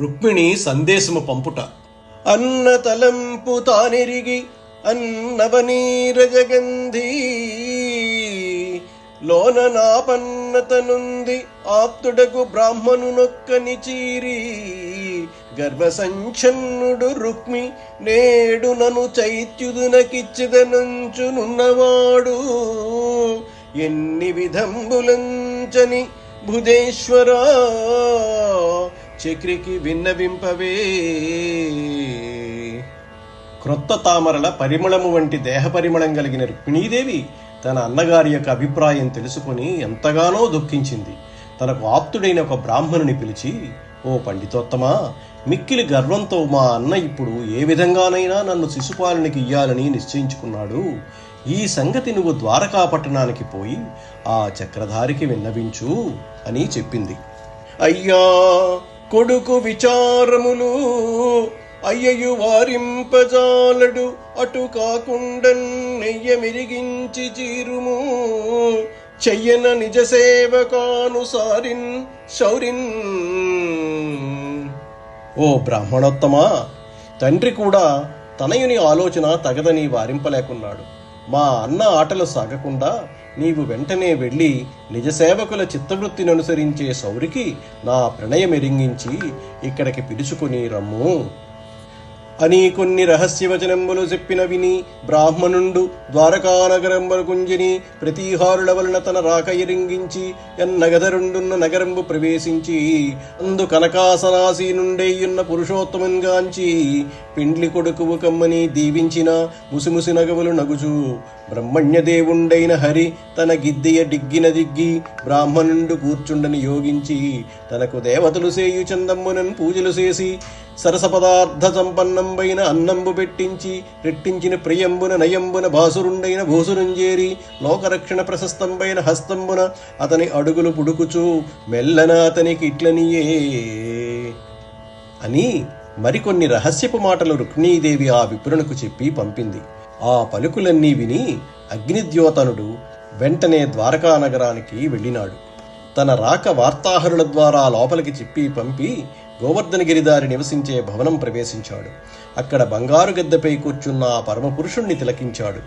రుక్మిణి సందేశము పంపుట. అన్న తలంపు తానెరిగి అన్నవనీరజగంధి. లోన నాపన్నతనుంది ఆప్తుడకు బ్రాహ్మణునొక్కని చీరి. గర్భసంచన్నుడు రుక్మి నేడు నను చైత్యుదునకిచ్చిదనుంచునున్నవాడు. ఎన్ని విధంబులంచని భుజేశ్వరా. చక్రికి విన్నవింపవే. క్రొత్త తామరల పరిమళము వంటి దేహ పరిమళం కలిగిన రుక్మిణీదేవి తన అన్నగారి యొక్క అభిప్రాయం తెలుసుకుని ఎంతగానో దుఃఖించింది. తనకు ఆప్తుడైన ఒక బ్రాహ్మణుని పిలిచి ఓ పండితోత్తమా మిక్కిలి గర్వంతో మా అన్న ఇప్పుడు ఏ విధంగానైనా నన్ను శిశుపాలనికి ఇయ్యాలని నిశ్చయించుకున్నాడు. ఈ సంగతి నువ్వు ద్వారకా పట్టణానికి పోయి ఆ చక్రధారికి విన్నవించు అని చెప్పింది. అయ్యా కొడుకు విచారములు అయ్యయు వారింపజాలడు. అటు కాకుండా నెయ్య మిరిగించి చీరుము. చెయ్యన నిజ సేవకానుసారిన్ శౌరిన్. ఓ బ్రాహ్మణోత్తమా తండ్రి కూడా తనయుని ఆలోచన తగదని వారింపలేకున్నాడు. మా అన్న ఆటలు సాగకుండా నీవు వెంటనే వెళ్ళి నిజసేవకుల చిత్తవృత్తిని అనుసరించే సౌరికి నా ప్రణయమెరింగించి ఇక్కడికి పిలుచుకుని రమ్ము. అని కొన్ని రహస్యవచనంబులు చెప్పిన విని బ్రాహ్మణుండు ద్వారకానగరంబరు కుంజిని ప్రతీహారుల వలన తన రాక ఎరింగించి ఎన్నగదరుండున్న నగరంబు ప్రవేశించి అందు కనకాసనాసీనుండేయున్న పురుషోత్తమంగాంచి పిండ్లి కొడుకువు కమ్మని దీవించిన ముసిముసి నగవులు నగుచు. బ్రహ్మణ్యదేవుండైన హరి తన గిద్దెయ డిగ్గిన దిగ్గి బ్రాహ్మణుండు కూర్చుండని యోగించి తనకు దేవతలు సేయు చందమ్మునన్ పూజలు చేసి సరస పదార్థ సంపన్నంబైన అన్నంబు పెట్టించి రెట్టించిన ప్రియంబున నయంబున భాసురుండైన భూసురుంజేరి లోకరక్షణ ప్రశస్తంబైన హస్తంబున అతని అడుగులు పుడుకుచూ మెల్లన అతనికి ఇట్లనియే. అని మరికొన్ని రహస్యపు మాటలు రుక్మిణీదేవి ఆ విప్రునకు చెప్పి పంపింది. ఆ పలుకులన్నీ విని అగ్నిద్యోతనుడు వెంటనే ద్వారకా నగరానికి వెళ్ళినాడు. తన రాక వార్తాహరుల ద్వారా లోపలికి చెప్పి పంపి గోవర్ధనగిరిదారి నివసించే భవనం ప్రవేశించాడు. అక్కడ బంగారు గద్దెపై కూర్చున్న ఆ పరమపురుషుణ్ణి తిలకించాడు.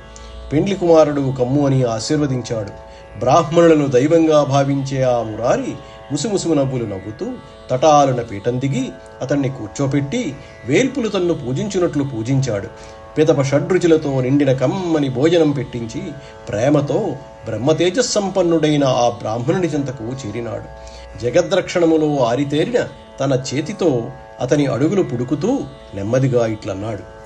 పెండ్లి కుమారుడు కమ్ము అని ఆశీర్వదించాడు. బ్రాహ్మణులను దైవంగా భావించే ఆ మురారి ముసుముసుము నవ్వులు నవ్వుతూ తటాలున పీఠం దిగి అతన్ని కూర్చోపెట్టి వేల్పులు తన్ను పూజించినట్లు పూజించాడు. పిదప షడ్రుచులతో నిండిన కమ్మని భోజనం పెట్టించి ప్రేమతో బ్రహ్మతేజస్సంపన్నుడైన ఆ బ్రాహ్మణుని చెంతకు చేరినాడు. జగద్రక్షణములో ఆరితేరిన తన చేతితో అతని అడుగులు పుడుకుతూ నెమ్మదిగా ఇట్లన్నాడు.